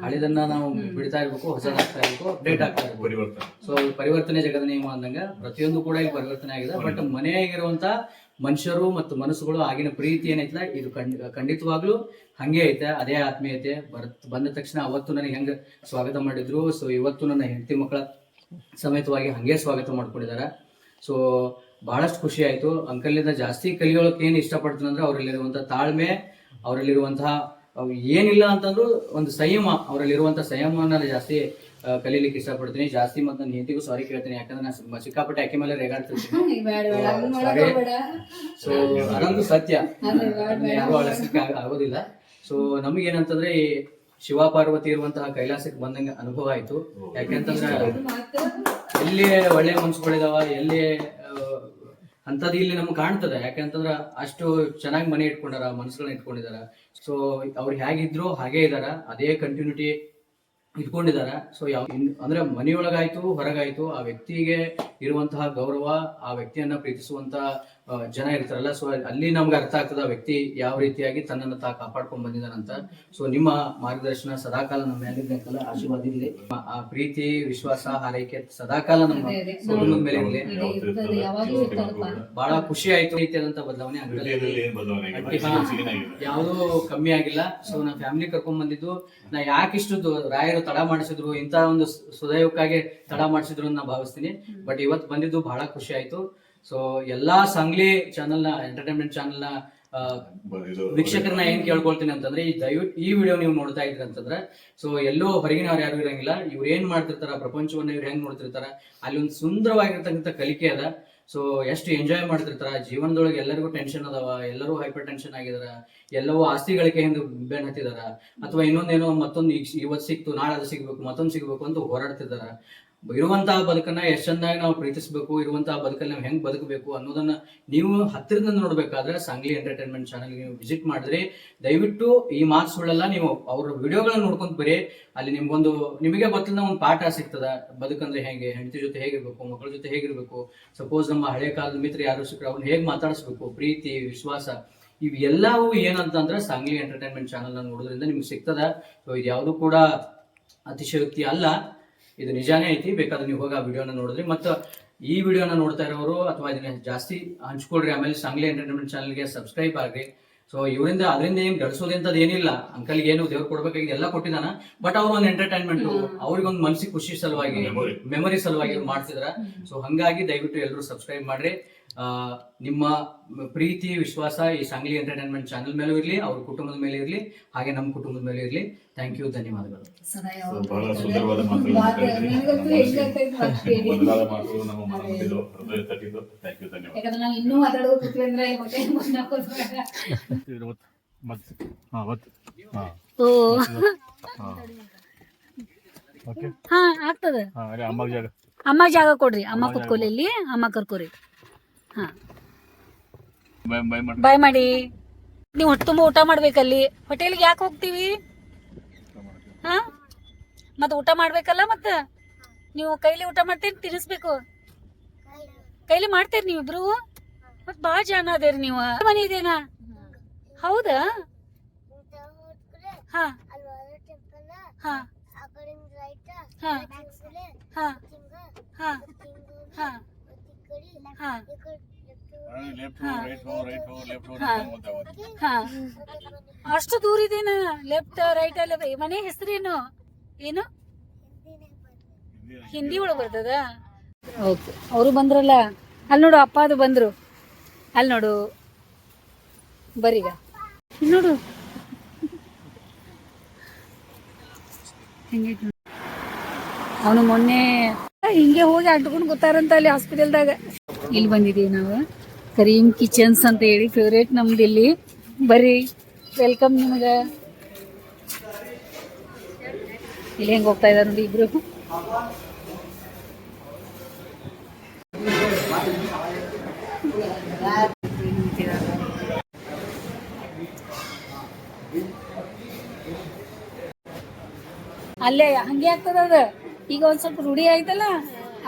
Speaker 3: ಹಳೆದನ್ನ ನಾವು ಬಿಡ್ತಾ ಇರ್ಬೇಕು ಹೊಸದಾಗ್ತಾ ಇರ್ಬೇಕು ಅಪ್ಡೇಟ್ ಆಗ್ತಾ ಇರ್ಬೇಕು.
Speaker 2: ಪರಿವರ್ತನೆ.
Speaker 3: ಸೊ ಪರಿವರ್ತನೆ ಜಗದ ನಿಯಮ ಅಂದಂಗ ಪ್ರತಿಯೊಂದು ಕೂಡ ಈಗ ಪರಿವರ್ತನೆ ಆಗಿದೆ. ಬಟ್ ಮನೆಯಾಗಿರುವಂತ ಮನುಷ್ಯರು ಮತ್ತು ಮನಸ್ಸುಗಳು ಆಗಿನ ಪ್ರೀತಿ ಏನೈತಲ್ಲ ಇದು ಖಂಡ ಖಂಡಿತವಾಗ್ಲೂ ಹಂಗೆ ಐತೆ. ಅದೇ ಆತ್ಮೀಯತೆ. ಬಂದ ತಕ್ಷಣ ಅವತ್ತು ನನಗೆ ಹೆಂಗ ಸ್ವಾಗತ ಮಾಡಿದ್ರು. ಸೊ ಇವತ್ತು ನನ್ನ ಹೆಂಡತಿ ಮಕ್ಕಳ ಸಮೇತವಾಗಿ ಹಂಗೆ ಸ್ವಾಗತ ಮಾಡ್ಕೊಂಡಿದ್ದಾರೆ. ಸೊ ಬಹಳಷ್ಟು ಖುಷಿ ಆಯ್ತು. ಅಂಕಲ್ನಿಂದ ಜಾಸ್ತಿ ಕಲಿಯೋಳಕ್ಕೆ ಏನು ಇಷ್ಟಪಡ್ತೀನಿ ಅಂದ್ರೆ ಅವರಲ್ಲಿರುವಂತಹ ತಾಳ್ಮೆ ಅವರಲ್ಲಿರುವಂತಹ ಅವು ಏನಿಲ್ಲ ಅಂತಂದ್ರು ಒಂದು ಸಂಯಮ ಅವರಲ್ಲಿರುವಂತಹ ಸಂಯಮವನ್ನ ನಾನು ಜಾಸ್ತಿ ಕಲೀಲಿಕ್ಕೆ ಇಷ್ಟಪಡ್ತೀನಿ. ಜಾಸ್ತಿ ಮತ್ತೆ ನನ್ನ ಹೆಂಡತಿಗೂ ಸಾರಿ ಕೇಳ್ತೀನಿ ಯಾಕಂದ್ರೆ ನಾನು ಸಿಕ್ಕಾಪಟ್ಟೆ ಆಕೆ ಮೇಲೆ ರೇಗಾಡ್ತಿರ್ತೀನಿ. ಸೊ ಅದಂತೂ ಸತ್ಯ. ಯಾರು ಅಳಿಸ್ಲಿಕ್ಕೆ ಆಗೋದಿಲ್ಲ. ಸೊ ನಮಗೇನಂತಂದ್ರೆ ಈ ಶಿವ ಪಾರ್ವತಿ ಇರುವಂತಹ ಕೈಲಾಸಕ್ಕೆ ಬಂದಂಗೆ ಅನುಭವ ಆಯ್ತು. ಯಾಕೆಂತಂದ್ರೆ ಎಲ್ಲಿ ಒಳ್ಳೆ ಮನ್ಸುಗಳಿದಾವ ಎಲ್ಲಿ ಅಂತದ್ ಇಲ್ಲಿ ನಮ್ಗೆ ಕಾಣ್ತದೆ. ಯಾಕಂತಂದ್ರ ಅಷ್ಟು ಚೆನ್ನಾಗಿ ಮನೆ ಇಟ್ಕೊಂಡಾರ ಮನಸ್ಸುಗಳನ್ನ ಇಟ್ಕೊಂಡಿದಾರ. ಸೊ ಅವ್ರು ಹೇಗಿದ್ರು ಹಾಗೆ ಇದಾರ. ಅದೇ ಕಂಟಿನ್ಯೂಟಿ ಇಟ್ಕೊಂಡಿದಾರ. ಸೊ ಯಾವ, ಅಂದ್ರೆ ಮನೆಯೊಳಗಾಯ್ತು, ಹೊರಗಾಯ್ತು, ಆ ವ್ಯಕ್ತಿಗೆ ಇರುವಂತಹ ಗೌರವ, ಆ ವ್ಯಕ್ತಿಯನ್ನ ಪ್ರೀತಿಸುವಂತ ಜನ ಇರ್ತಾರಲ್ಲ ಸೊ ಅಲ್ಲಿ ನಮ್ಗೆ ಅರ್ಥ ಆಗ್ತದ ವ್ಯಕ್ತಿ ಯಾವ ರೀತಿಯಾಗಿ ತನ್ನನ್ನು ತಾ ಕಾಪಾಡ್ಕೊಂಡ್ ಬಂದಿದ್ದಾನಂತ ಸೊ ನಿಮ್ಮ ಮಾರ್ಗದರ್ಶನ ಸದಾಕಾಲ ನಮ್ಮ ಮೇಲಿರ್ಬೇಕಲ್ಲ ಆಶೀರ್ವಾದ ಇರಲಿ ಆ- ಪ್ರೀತಿ ವಿಶ್ವಾಸ ಹಾರೈಕೆ ಸದಾಕಾಲ ನಮ್ಮ. ಕುಟುಂಬದ ಮೇಲೆ ಇರಲಿ. ಬಹಳ ಖುಷಿ ಆಯ್ತು ರೀತಿಯಾದಂತ ಬದಲಾವಣೆ ಆಗ್ತದೆ? ಯಾವುದೂ ಕಮ್ಮಿ ಆಗಿಲ್ಲ. ಸೊ ನಾ ಫ್ಯಾಮಿಲಿ ಕರ್ಕೊಂಡ್ ಬಂದಿದ್ದು. ನಾ ಯಾಕೆ ಇಷ್ಟು ರಾಯರು ತಡ ಮಾಡಿಸಿದ್ರು ಇಂತ ಒಂದು ಸುದೈವಕ್ಕಾಗಿ ತಡ ಮಾಡಿಸಿದ್ರು ಅಂತ ನಾ ಭಾವಿಸ್ತೀನಿ. ಬಟ್ ಇವತ್ತು ಬಂದಿದ್ದು ಬಹಳ ಖುಷಿ ಆಯ್ತು. ಸೊ ಎಲ್ಲಾ ಸಂಗ್ಲಿ ಚಾನೆಲ್ನ ನ ಎಂಟರ್ಟೈನ್ಮೆಂಟ್
Speaker 2: ಚಾನೆಲ್ನ
Speaker 3: ವೀಕ್ಷಕರನ್ನ ಏನ್ ಕೇಳ್ಕೊಳ್ತೀನಿ ಅಂತಂದ್ರೆ ಈ ದಯವಿಟ್ಟು ಈ ವಿಡಿಯೋ ನೀವು ನೋಡ್ತಾ ಇದ್ರಿ ಅಂತಂದ್ರೆ ಸೊ ಎಲ್ಲೋ ಹೊರಗಿನವ್ರು ಯಾರು ಇರಂಗಿಲ್ಲ ಇವ್ರು ಏನ್ ಮಾಡ್ತಿರ್ತಾರ ಪ್ರಪಂಚವನ್ನ ಇವ್ರು ಹೆಂಗ್ ನೋಡ್ತಿರ್ತಾರ ಅಲ್ಲಿ ಒಂದು ಸುಂದರವಾಗಿರ್ತಕ್ಕಂಥ ಕಲಿಕೆ ಅದ. ಸೊ ಎಷ್ಟು ಎಂಜಾಯ್ ಮಾಡ್ತಿರ್ತಾರ ಜೀವನದೊಳಗೆ ಎಲ್ಲರಿಗೂ ಟೆನ್ಷನ್ ಅದಾವ ಎಲ್ಲರೂ ಹೈಪರ್ ಟೆನ್ಷನ್ ಆಗಿದಾರ ಎಲ್ಲವೂ ಆಸ್ತಿ ಗಳಿಕೆ ಹಿಂದೆ ಬೆನ್ ಹತ್ತಿದಾರ ಅಥವಾ ಇನ್ನೊಂದೇನೋ ಮತ್ತೊಂದು ಈಗ ಇವತ್ತು ಸಿಕ್ತು ನಾಳೆ ಅದು ಸಿಗ್ಬೇಕು ಮತ್ತೊಂದು ಸಿಗ್ಬೇಕು ಅಂತ ಹೋರಾಡ್ತಿದಾರ. ಇರುವಂತಹ ಬದುಕನ್ನ ಎಷ್ಟು ಚಂದಾಗಿ ನಾವು ಪ್ರೀತಿಸಬೇಕು, ಇರುವಂತಹ ಬದುಕಲ್ಲಿ ನಾವು ಹೆಂಗ್ ಬದುಕಬೇಕು ಅನ್ನೋದನ್ನ ನೀವು ಹತ್ತಿರದಿಂದ ನೋಡ್ಬೇಕಾದ್ರೆ ಸಾಂಗ್ಲಿ ಎಂಟರ್ಟೈನ್ಮೆಂಟ್ ಚಾನಲ್ ನೀವು ವಿಸಿಟ್ ಮಾಡಿದ್ರೆ ದಯವಿಟ್ಟು ಈ ಮಾರ್ಕ್ಸ್ ಗಳೆಲ್ಲ ನೀವು ಅವ್ರ ವಿಡಿಯೋಗಳನ್ನ ನೋಡ್ಕೊಂತ ಬರೀ. ಅಲ್ಲಿ ನಿಮ್ಗೊಂದು, ನಿಮಗೆ ಗೊತ್ತಿಲ್ಲ ಒಂದು ಪಾಠ ಸಿಗ್ತದ ಬದುಕಂದ್ರೆ ಹೇಗೆ, ಹೆಂಡತಿ ಜೊತೆ ಹೇಗಿರ್ಬೇಕು ಮಕ್ಕಳ ಜೊತೆ ಹೇಗಿರ್ಬೇಕು ಸಪೋಸ್ ನಮ್ಮ ಹಳೆ ಕಾಲದ ಮಿತ್ರ ಯಾರು ಸಿಕ್ಕರೆ ಅವ್ರನ್ನ ಹೇಗೆ ಮಾತಾಡಿಸ್ಬೇಕು, ಪ್ರೀತಿ, ವಿಶ್ವಾಸ, ಇವೆಲ್ಲವೂ ಏನಂತಂದ್ರೆ ಸಾಂಗ್ಲಿ ಎಂಟರ್ಟೈನ್ಮೆಂಟ್ ಚಾನಲ್ ನೋಡೋದ್ರಿಂದ ನಿಮ್ಗೆ ಸಿಗ್ತದ. ಸೊ ಇದು ಯಾವುದು ಕೂಡ ಅತಿಶಯೋಕ್ತಿ ಅಲ್ಲ. ಇದು ನಿಜಾನೇ ಐತಿ ಬೇಕಾದ್ರೆ ನೀವು ಹೋಗಿ ಆ ವಿಡಿಯೋನ ನೋಡಿದ್ರಿ. ಮತ್ತು ಈ ವಿಡಿಯೋನ ನೋಡ್ತಾ ಇರೋರು ಅಥವಾ ಇದನ್ನ ಜಾಸ್ತಿ ಹಂಚ್ಕೊಳ್ರಿ ಆಮೇಲೆ ಸಂಗ್ಲಿ ಎಂಟರ್ಟೈನ್ಮೆಂಟ್ ಚಾನಲ್ಗೆ ಸಬ್ಸ್ಕ್ರೈಬ್ ಆಗ್ರಿ. ಸೊ ಇವರಿಂದ ಅದರಿಂದ ಏನು ಗಳಿಸೋದಂಥದ್ದು ಏನಿಲ್ಲ. ಅಂಕಲ್ಗೆ ಏನು ದೇವ್ರು ಕೊಡ್ಬೇಕಾಗಿ ಎಲ್ಲ ಕೊಟ್ಟಿದ್ದಾನ ಬಟ್ ಅವ್ರ ಒಂದು ಎಂಟರ್ಟೈನ್ಮೆಂಟ್ ಅವ್ರಿಗೊಂದು ಮನಸ್ಸಿಗೆ ಖುಷಿ ಸಲುವಾಗಿ ಮೆಮೊರಿ ಸಲುವಾಗಿ ಮಾಡ್ತಿದ್ರ. ಸೊ ಹಂಗಾಗಿ ದಯವಿಟ್ಟು ಎಲ್ಲರೂ ಸಬ್ಸ್ಕ್ರೈಬ್ ಮಾಡ್ರಿ. ನಿಮ್ಮ ಪ್ರೀತಿ ವಿಶ್ವಾಸ ಈ ಸಾಂಗ್ಲಿ ಎಂಟರ್ಟೈನ್ಮೆಂಟ್ ಚಾನೆಲ್ ಮೇಲೂ ಇರಲಿ ಅವ್ರ ಕುಟುಂಬದ ಮೇಲೆ ಇರಲಿ ಹಾಗೆ ನಮ್ಮ ಕುಟುಂಬದ ಮೇಲೆ ಇರಲಿ. ಥ್ಯಾಂಕ್ ಯು ಧನ್ಯವಾದಗಳು.
Speaker 2: ಬಹಳ ಸುಂದರವಾದ ನಮ್ಮ ಹೃದಯ ತಟ್ಟಿದ್ದು. ಥ್ಯಾಂಕ್ ಯು ಧನ್ಯವಾದ. ಹಾ ಹಾ. ಹಾ.
Speaker 1: ಆಗ್ತದ.
Speaker 2: ಅಮ್ಮ ಜಾಗ.
Speaker 1: ಅಮ್ಮ ಜಾಗ ಕೊಡ್ರಿ. ಅಮ್ಮ ಕುತ್ಕೊಲಿ ಇಲ್ಲಿ ಅಮ್ಮ ಕರ್ಕೋರಿ. ಬಾಯ್ ಮಾಡಿ. ನೀವು ಹೊಟ್ಟೆ ತುಂಬ ಊಟ ಮಾಡ್ಬೇಕಲ್ಲಿ. ಹೋಟೆಲ್ಗೆ ಯಾಕೆ ಹೋಗ್ತೀವಿ? ಹಾ? ಮತ್ತೆ ಊಟ ಮಾಡ್ಬೇಕಲ್ಲ ಮತ್ತೆ? ನೀವು ಕೈಲಿ ಊಟ ಮಾಡ್ತೀರಿ ತಿನ್ನಿಸ್ಬೇಕು. ಕೈಲಿ ಮಾಡ್ತೀರಿ ನೀವು ಇಬ್ರು ಮತ್ ಬಾ ಜನ ಅದೇರಿ ನೀವು. ಮನೆ ಇದೇನಾ? ಹೌದಾ? ಹಾ. ಹಾ. ಹಾ. ಹಾ. ಹಾ. ಹಾ. ಹಾ ಅಷ್ಟು ದೂರ ಇದೇನಾ? ಲೆಫ್ಟ್ ರೈಟ್ ಅಲ್ಲ ಮನೆ ಹೆಸರೇನು ಏನು? ಹಿಂದಿ ಒಳಗೆ ಬರ್ತದ? ಓಕೆ ಅವರು ಬಂದ್ರಲ್ಲ? ಅಲ್ಲಿ ನೋಡು ಅಪ್ಪ ಅದು ಬಂದ್ರು. ಅಲ್ಲಿ ನೋಡು. ಬರೀಗ. ನೋಡು. ಹೆಂಗೈತಿ ಅವನು ಮೊನ್ನೆ ಹಿಂಗೆ ಹೋಗಿ ಅಂಟ್ಕೊಂಡು ಗೊತ್ತಾರಂತ ಅಲ್ಲಿ ಹಾಸ್ಪಿಟಲ್ದಾಗ ಇಲ್ಲಿ ಬಂದಿದೀವಿ ನಾವು. ಕರೀಮ್ ಕಿಚನ್ಸ್ ಅಂತ ಹೇಳಿ ಫೇವ್ರೇಟ್ ನಮ್ದು ಇಲ್ಲಿ. ಬರ್ರಿ ವೆಲ್ಕಮ್ ನಿಮಗೆ. ಇಲ್ಲಿ ಹೆಂಗೆ ಹೋಗ್ತಾ ಇದಾರೆ ನೋಡಿ ಇಬ್ರು. ಅಲ್ಲೇ, ಹಂಗೆ ಆಗ್ತದ ಅದ? ಈಗ ಒಂದ್ ಸ್ವಲ್ಪ ರೂಢಿ ಆಯ್ತಲ್ಲ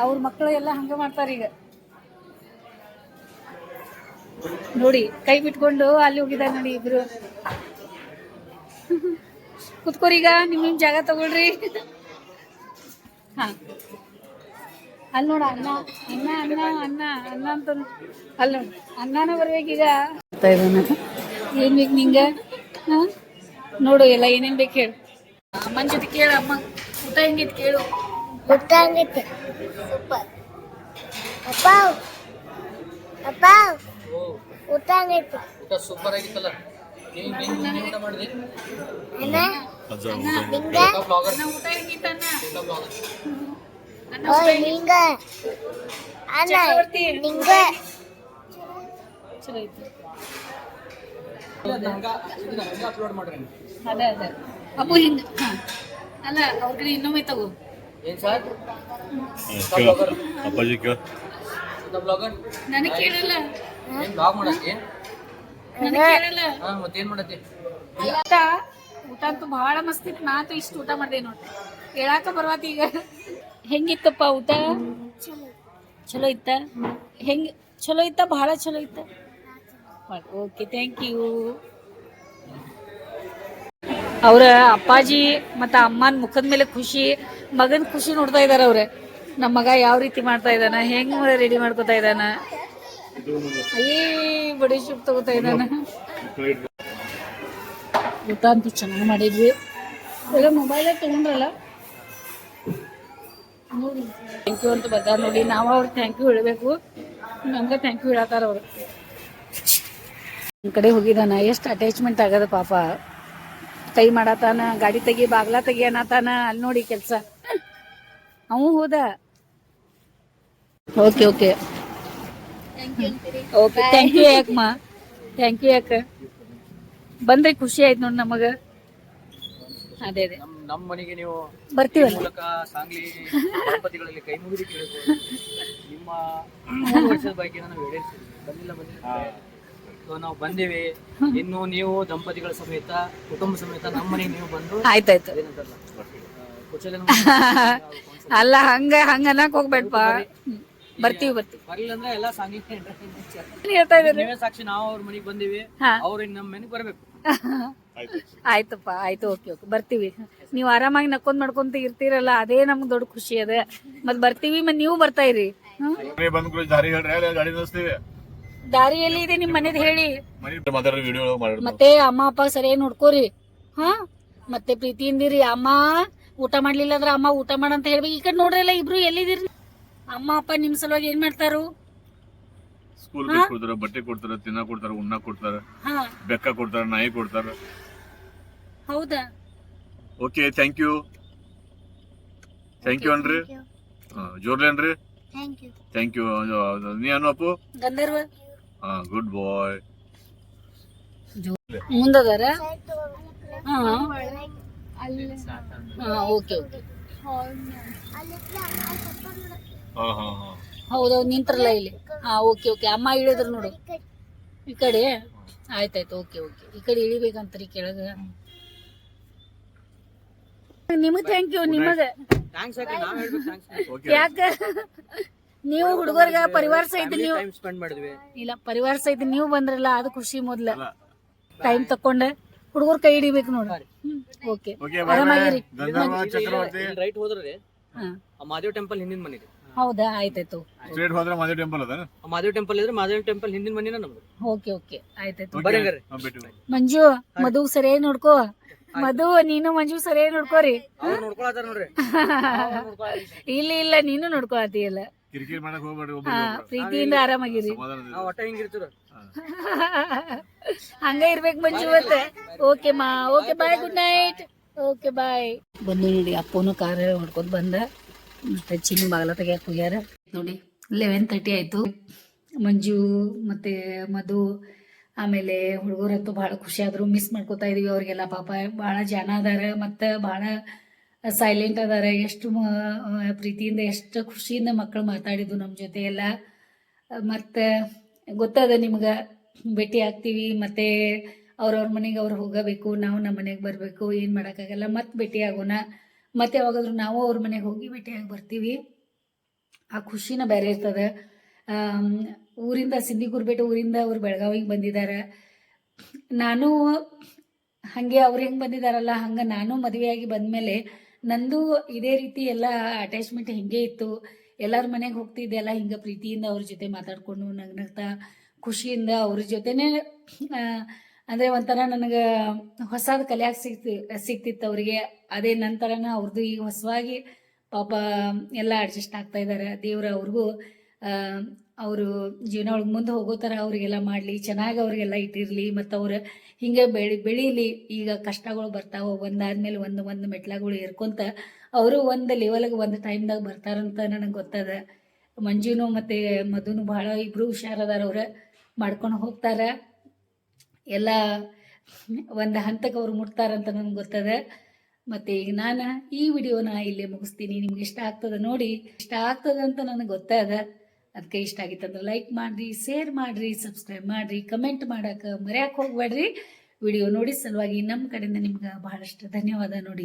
Speaker 1: ಅವ್ರ ಮಕ್ಕಳು ಎಲ್ಲ ಹಂಗ ಮಾಡ್ತಾರ ಈಗ. ನೋಡಿ ಕೈ ಬಿಟ್ಕೊಂಡು ಅಲ್ಲಿ ಹೋಗಿದ್ದಾರೆ ನೋಡಿ ಇಬ್ರು. ಕುತ್ಕೋರಿ ಈಗ ನಿಮ್ ನಿಮ್ ಜಾಗ ತಗೊಳ್ರಿ. ಹಾ. ಅಲ್ಲಿ ನೋಡ ಅನ್ನ ಅನ್ನ ಅನ್ನ ಅನ್ನ ಅನ್ನ ಅಂತ ಅಲ್ಲಿ ನೋಡು ಅನ್ನನ ಬರ್ಬೇಕೀಗ ಏನ್ ಬೇಕು ನಿಂಗ? ನೋಡು ಎಲ್ಲ ಏನೇನ್ ಬೇಕು ಹೇಳು. ಅಮ್ಮನ ಜೊತೆ ಕೇಳು ಅಮ್ಮ. ಊಟ ಹೆಂಗಿತ್ತು ಕೇಳು.
Speaker 5: ಗೊತ್ತಾಗೈತೆ. ಸೂಪರ್. ಅಪ್ಪ ಅಪ್ಪ ಊಟ ಆಗೈತೆ.
Speaker 3: ಊಟ ಸೂಪರ್ ಆಗಿತ್ತಲ್ಲ. ನೀನ್ ನೀನ್ ಊಟ ಮಾಡಿದೆ.
Speaker 5: ಅಣ್ಣ ನಿಂಗ?
Speaker 1: ಊಟ ಹೆಂಗಿತ್ತು ಅನ್ನ
Speaker 3: ಬ್ಲಾಗರ್
Speaker 1: ಅನ್ನ
Speaker 5: ಓಯ್ ನಿಂಗ? ಅಣ್ಣ
Speaker 1: ಚಕ್ರವರ್ತಿ
Speaker 5: ನಿಂಗ?
Speaker 1: ಚಲೋ ಐತಿ
Speaker 3: ಅಪ್ಲೋಡ್ ಮಾಡ್ರಿ.
Speaker 1: ಅದೇ ಅದೇ. ಅಪ್ಪು ಹಿಂಗ. ಅಲ್ಲ ಅವ್ರ ಕಡೆ ಇನ್ನೊಮ್ಮೆ ತಗೋ.
Speaker 3: ಏನ್ ಸರ್
Speaker 2: ಅಪ್ಪಾಜಿ ಕೇಳ.
Speaker 3: ಬ್ಲಾಗರ್
Speaker 1: ನನಗೆ ಕೇಳಲ್ಲ.
Speaker 3: ಏನು ಬ್ಲಾಗ್
Speaker 1: ನನಗೆ ಕೇಳಲ್ಲ.
Speaker 3: ಹಾ ಮತ್ತೇನ್ ಮಾಡತ್ತಿ?
Speaker 1: ಊಟ ಊಟ ಅಂತೂ ಬಹಳ ಮಸ್ತ್ ಇತ್ತು. ನಾ ಅಂತೂ ಇಷ್ಟು ಊಟ ಮಾಡಿದೆ ನೋಡಿ ಹೇಳಾಕ ಬರ್ವಾತ ಈಗ? ಹೆಂಗಿತ್ತಪ್ಪ ಊಟ? ಚಲೋ. ಇತ್ತ? ಹೆಂಗ್ ಚಲೋ ಇತ್ತ? ಬಹಳ ಚಲೋ ಇತ್ತ? ಓಕೆ ಥ್ಯಾಂಕ್ ಯು ಅವ್ರ ಅಪ್ಪಾಜಿ ಮತ್ತು ಅಮ್ಮನ ಮುಖದ ಮೇಲೆ ಖುಷಿ. ಮಗನ ಖುಷಿ ನೋಡ್ತಾ ಇದಾರೆ ಅವ್ರೆ. ನಮ್ಮ ಮಗ ಯಾವ ರೀತಿ ಮಾಡ್ತಾ ಇದ್ದಾನ ಹೆಂಗ್ ರೆಡಿ ಮಾಡ್ಕೊತಾ ಇದ್ದಾನ ಅಯ್ಯೇ, ಬಡಿ ಶುಪ್ ತಗೋತಾ ಇದ್ದಾನ ಊಟ ಅಂತೂ ಚೆನ್ನಾಗಿ ಮಾಡಿದ್ವಿ. ಎಲ್ಲ ಮೊಬೈಲೇ ತಗೊಂಡ್ರಲ್ಲ? ಥ್ಯಾಂಕ್ ಯು ಅಂತ ಬರ್ತಾರೆ ನೋಡಿ. ನಾವು ಅವ್ರಿಗೆ ಥ್ಯಾಂಕ್ ಯು ಹೇಳಬೇಕು. ನಮ್ಗೆ ಥ್ಯಾಂಕ್ ಯು ಹೇಳತ್ತಾರ ಅವ್ರು. ನಮ್ಮ ಕಡೆ ಹೋಗಿದಾನ. ಎಷ್ಟು ಅಟ್ಯಾಚ್ಮೆಂಟ್ ಆಗದ ಪಾಪ. ಕೈ ಮಾಡತಾನ ಗಾಡಿ ತೆಗಿ ಬಾಗ್ಲ ತೆಗಿ ಅನ್ನತಾನ ಅಲ್ಲಿ ನೋಡಿ ಕೆಲಸ. ಅವು ಹೋದ. Okay okay. Okay thank you ಯಾಕಮ್ಮ? ಥ್ಯಾಂಕ್ ಯು ಯಾಕ? ಬಂದ್ರೆ ಖುಷಿ ಆಯ್ತು ನೋಡಿ ನಮಗ. ಅದೇ ಅದೇ.
Speaker 3: ನಮ್ ನಮ್ ಮನೆಗೆ ನೀವು
Speaker 1: ಬರ್ತೀವಲ್ಲ?
Speaker 3: ಮೂಲಕ ಸಾಂಗ್ಲಿ ದಂಪತಿಗಳಲ್ಲಿ ಕೈ ಮುಗಿದು ಕೇಳಬಹುದು ನಿಮ್ಮ ವರ್ಷದ ಬಗ್ಗೆ ನಾವು ಹೇಳಿರ್ತೀನಿ ಬಂದಿಲ್ಲ ಬಂದಿಲ್ಲ. ಸೊ ನಾವು ಬಂದಿವಿ. ಇನ್ನು ನೀವು ದಂಪತಿಗಳ ಸಮೇತ ಕುಟುಂಬ ಸಮೇತ ನಮ್ಮ ಮನೆಗೆ ನೀವು ಬಂದು
Speaker 1: ಆಯ್ತಾಯ್ತು.
Speaker 3: ಆ, [LAUGHS]
Speaker 1: ಅಲ್ಲ ಹಂಗ ಹಂಗ ಅನ್ನಕ್ ಹೋಗ್ಬೇಡಪ್ಪ ಬರ್ತೀವಿ ಬರ್ತೀವಿ.
Speaker 3: ಬರ್ಲಿಲ್ಲ ಅಂದ್ರೆ ಎಲ್ಲ ಸಾಂಗ್ಲಿ
Speaker 1: ಏನ್ ಹೇಳ್ತಾ ಇದ್ದೀರಿ?
Speaker 3: ನೀವೇ ಸಾಕ್ಷಿ ನಾವು ಅವ್ರ ಮನೆಗೆ ಬಂದಿವಿ.
Speaker 1: ಹಾ.
Speaker 3: ಅವ್ರು ನಮ್ಮ ಮನೆಗೆ ಬರ್ಬೇಕು.
Speaker 1: ಆಯ್ತಪ್ಪ ಆಯ್ತು ಓಕೆ ಓಕೆ. ಬರ್ತೀವಿ. ನೀವು ಆರಾಮಾಗಿ ನಕ್ಕೊಂಡ್ ಮಾಡ್ಕೊಂತ ಇರ್ತೀರಲ್ಲ ಅದೇ ನಮ್ಗೆ ದೊಡ್ಡ ಖುಷಿ ಅದ. ಮತ್ ಬರ್ತೀವಿ ಮತ್ ನೀವು ಬರ್ತಾ ಇರಿ. ಹ್ಮ್?
Speaker 2: ಬಂದ್ ಕೂಡ ದಾರಿ ಹೇಳ್ರಿ ಅಲ್ಲಿ ಗಾಡಿ ನಿಲ್ಲಿಸ್ತೀವಿ
Speaker 1: ದಾರಿ ಎಲ್ಲಿ ಇದೆ ನಿಮ್ ಮನೇದ್ ಹೇಳಿ. ಮತ್ತೆ ಅಮ್ಮ ಅಪ್ಪ ಸರಿಯಾಗಿ ನೋಡ್ಕೋರಿ. ಹಾ? ಮತ್ತೆ ಪ್ರೀತಿಯಿಂದಿರಿ. ಅಮ್ಮ ಊಟ ಮಾಡ್ಲಿಲ್ಲ ಅಂದ್ರೆ ಅಮ್ಮ ಊಟ ಮಾಡ ಅಂತ ಹೇಳ್ಬೇಕು. ಈ ಕಡೆ ನೋಡ್ರಲ್ಲ ಇಬ್ರು ಎಲ್ಲಿದಿರಿ ಅಮ್ಮ ಅಪ್ಪ ನಿಮ್ ಸಲುವಾಗಿ ಏನ್ ಮಾಡ್ತಾರು?
Speaker 2: ಸ್ಕೂಲ್ ಕೊಡ್ತಾರ ಬಟ್ಟೆ ಕೊಡ್ತಾರ ತಿನ್ನ ಕೊಡ್ತಾರ ಉಣ್ಣ ಕೊಡ್ತಾರ
Speaker 1: ಹಾ.
Speaker 2: ಬೆಕ್ಕ ಕೊಡ್ತಾರ ನಾಯಿ ಕೊಡ್ತಾರ.
Speaker 1: ಹೌದಾ?
Speaker 2: Okay thank you thank you ಅನ್ರಿ. ಜೋರ್ಲಿ ಅನ್ರಿ.
Speaker 5: ಥ್ಯಾಂಕ್ ಯು
Speaker 2: ಥ್ಯಾಂಕ್ ಯು ನೀ ಅನ್ನು ಅಪ್ಪು
Speaker 1: ಗಂಧರ್ವ?
Speaker 2: ಗುಡ್ ಬಾಯ್
Speaker 1: ಮುಂದದಾರ? ಓಕೆ ಓಕೆ ಹೌದೌದು ನಿಂತ್ರಲ್ಲ ಇಲ್ಲಿ. ಹಾ ಓಕೆ ಓಕೆ ಅಮ್ಮ ಇಳಿದ್ರು ನೋಡು. ಈ ಕಡೆ? ಆಯ್ತಾಯ್ತು ಓಕೆ ಓಕೆ ಈ ಕಡೆ ಇಳಿಬೇಕಂತ್ರಿ ಕೆಳಗ. ನಿಮಗ್ ಥ್ಯಾಂಕ್ ಯು ನಿಮಗೆ
Speaker 3: ಥ್ಯಾಂಕ್ಸ್ ಯಾಕೆ? ನಾವ್
Speaker 1: ಹುಡುಗರ್ಗ ಪರಿವಾರ ಸಹಿತ ನೀವು
Speaker 3: ಟೈಮ್ ಸ್ಪೆಂಡ್ ಮಾಡಿದ್ವಿ.
Speaker 1: ಇಲ್ಲ ಪರಿವಾರ ಸಹಿತ ನೀವು ಬಂದ್ರಲ್ಲ ಅದು ಖುಷಿ ಮೊದ್ಲ. ಟೈಮ್ ತಕೊಂಡೆ. ಹುಡುಗರ್ ಕೈ ಹಿಡಿಬೇಕು ನೋಡ್ರಿ ಓಕೆ ಆರಾಮಾಗಿರಿ.
Speaker 2: ಚಕ್ರವರ್ತಿ.
Speaker 3: ರೈಟ್ ಹೋದ್ರೆ ಮಾದೇವ್ ಟೆಂಪಲ್ ಹಿಂದಿನ ಮನೆ
Speaker 1: ಹೌದಾ? ಆಯ್ತಾಯ್ತು.
Speaker 2: ಸ್ಟ್ರೇಟ್ ಹೋದ್ರೆ ಮಾದೇವ್ ಟೆಂಪಲ್ ಅದ
Speaker 3: ಆ ಮಾದೇವ್ ಟೆಂಪಲ್ ಇದ್ರೆ ಮಾದೇವ್ ಟೆಂಪಲ್ ಹಿಂದಿನ ಮನೆನ ನಮ್ದು.
Speaker 1: ಓಕೆ ಓಕೆ ಆಯ್ತಾಯ್ತು.
Speaker 2: ಬಿಟ್ಟು
Speaker 1: ಮಂಜು ಮಧು ಸರಿಯಾಗಿ ನೋಡ್ಕೋ. ಮಧು ನೀನು ಮಂಜು ಸರಿಯಾಗಿ ನೋಡ್ಕೋರಿ.
Speaker 3: ನೋಡ್ಕೊಳತಾರ ನೋಡ್ರಿ. [LAUGHS]
Speaker 1: ಇಲ್ಲ ಇಲ್ಲ ನೀನು ನೋಡ್ಕೊಳತಿಯಲ್ಲ
Speaker 2: ಕಿರಿಕಿರಿ ಮಾಡಕ್ ಹೋಗ್ಬೇಡ್ರಿ
Speaker 1: ಹಾ ಪ್ರೀತಿಯಿಂದ ಆರಾಮಾಗಿರಿ.
Speaker 3: ಒಟ್ಟ ಹಿಂಗಿರ್ತೀರ
Speaker 1: ಹಂಗ ಇರ್ಬೇಕು ಮಂಜು ಮತ್ತೆ. ಓಕೆ ಮಾ okay bye good night. Okay bye. ಬಂದು ನೋಡಿ ಅಪ್ಪನು ಕಾರ್ ಹೊಡ್ಕೊಂಡ್ ಬಂದ. ಮತ್ತೆ ಚಿನ್ನ ಬಾಗಲ ತೆಗಿಯಕ್ ಹೋಗ್ಯಾರ. ನೋಡಿ ಲೆವೆನ್ ತರ್ಟಿ ಆಯ್ತು. ಮಂಜು ಮತ್ತೆ ಮಧು ಆಮೇಲೆ ಹುಡುಗರಂತೂ ಭಾಳ ಖುಷಿ ಆದ್ರು. ಮಿಸ್ ಮಾಡ್ಕೋತಾ ಇದೀವಿ ಅವ್ರಿಗೆಲ್ಲ. ಪಾಪ ಭಾಳ ಜನ ಅದಾರ. ಮತ್ತ ಭಾಳ ಸೈಲೆಂಟ್ ಅದಾರ, ಎಷ್ಟು ಪ್ರೀತಿಯಿಂದ ಎಷ್ಟು ಖುಷಿಯಿಂದ ಮಕ್ಕಳು ಮಾತಾಡಿದ್ದು ನಮ್ಮ ಜೊತೆ ಎಲ್ಲ ಮತ್ತು ಗೊತ್ತದ ನಿಮ್ಗೆ, ಭೇಟಿ ಆಗ್ತೀವಿ, ಮತ್ತು ಅವ್ರವ್ರ ಮನೆಗೆ ಅವ್ರು ಹೋಗಬೇಕು, ನಾವು ನಮ್ಮ ಮನೆಗೆ ಬರಬೇಕು, ಏನು ಮಾಡೋಕ್ಕಾಗಲ್ಲ ಮತ್ತೆ ಭೇಟಿ ಆಗೋಣ. ಮತ್ತೆ ಯಾವಾಗಾದ್ರೂ ನಾವು ಅವ್ರ ಮನೆಗೆ ಹೋಗಿ ಭೇಟಿಯಾಗಿ ಬರ್ತೀವಿ. ಆ ಖುಷಿನ ಬೇರೆ ಇರ್ತದೆ. ಊರಿಂದ ಸಿಂಧಿಗುರ್ಬೇಟೆ ಊರಿಂದ ಅವ್ರು ಬೆಳಗಾವಿಗೆ ಬಂದಿದ್ದಾರೆ. ನಾನು ಹಾಗೆ ಅವ್ರು ಹೆಂಗೆ ಬಂದಿದ್ದಾರಲ್ಲ, ಹಂಗೆ ನಾನು ಮದುವೆಯಾಗಿ ಬಂದಮೇಲೆ ನಂದು ಇದೇ ರೀತಿ ಎಲ್ಲ ಅಟ್ಯಾಚ್ಮೆಂಟ್ ಹಿಂಗೆ ಇತ್ತು. ಎಲ್ಲರ ಮನೆಗೆ ಹೋಗ್ತಿದ್ದೆ, ಎಲ್ಲ ಹಿಂಗೆ ಪ್ರೀತಿಯಿಂದ ಅವ್ರ ಜೊತೆ ಮಾತಾಡಿಕೊಂಡು ನಗ್ನಗ್ತಾ ಖುಷಿಯಿಂದ ಅವ್ರ ಜೊತೆನೇ ಅಂದರೆ ಒಂಥರ ನನಗೆ ಹೊಸದು ಕಲಿಯಾಕೆ ಸಿಗ್ತಿ, ಸಿಗ್ತಿತ್ತು ಅವರಿಗೆ. ಅದೇ ನಂತರನ ಅವ್ರದ್ದು ಈಗ ಹೊಸವಾಗಿ ಪಾಪ ಎಲ್ಲ ಅಡ್ಜಸ್ಟ್ ಆಗ್ತಾ ಇದ್ದಾರೆ ದೇವ್ರ ಅವ್ರಿಗೂ ಅವರು ಜೀವನ ಒಳಗೆ ಮುಂದೆ ಹೋಗೋ ಥರ ಅವರಿಗೆಲ್ಲ ಮಾಡಲಿ, ಚೆನ್ನಾಗಿ ಅವರಿಗೆಲ್ಲ ಇಟ್ಟಿರಲಿ, ಮತ್ತು ಅವರು ಹಿಂಗೆ ಬೆಳಿ, ಬೆಳೀಲಿ. ಈಗ ಕಷ್ಟಗಳು ಬರ್ತಾವೆ ಒಂದಾದ್ಮೇಲೆ ಒಂದು ಒಂದು ಮೆಟ್ಲಾಗಳು ಏರ್ಕೊಂತ ಅವರು ಒಂದು ಲೆವೆಲ್ಗೆ ಒಂದು ಟೈಮ್ದಾಗ ಬರ್ತಾರಂತ ನನಗೆ ಗೊತ್ತದ. ಮಂಜುನು ಮತ್ತು ಮಧುನು ಭಾಳ ಇಬ್ಬರು ಹುಷಾರದಾರ ಅವ್ರು ಮಾಡ್ಕೊಂಡು ಹೋಗ್ತಾರೆ. ಎಲ್ಲ ಒಂದು ಹಂತಕ್ಕೆ ಅವ್ರು ಮುಟ್ತಾರಂತ ನನಗೆ ಗೊತ್ತದ. ಮತ್ತು ಈಗ ನಾನು ಈ ವಿಡಿಯೋನ ಇಲ್ಲೇ ಮುಗಿಸ್ತೀನಿ. ನಿಮ್ಗೆ ಇಷ್ಟ ಆಗ್ತದ ನೋಡಿ. ಇಷ್ಟ ಆಗ್ತದ ಅಂತ ನನಗೆ ಗೊತ್ತದ. ಅದಕ್ಕೆ ಇಷ್ಟ ಆಗಿತ್ತಂದ್ರೆ ಲೈಕ್ ಮಾಡ್ರಿ ಶೇರ್ ಮಾಡ್ರಿ ಸಬ್ಸ್ಕ್ರೈಬ್ ಮಾಡ್ರಿ ಕಮೆಂಟ್ ಮಾಡಕ್ಕೆ ಮರ್ಯಾಕೆ ಹೋಗ್ಬೇಡ್ರಿ. ವಿಡಿಯೋ ನೋಡಿ ಸಲುವಾಗಿ ನಮ್ಮ ಕಡೆಯಿಂದ ನಿಮ್ಗೆ ಬಹಳಷ್ಟು ಧನ್ಯವಾದ ನೋಡಿ.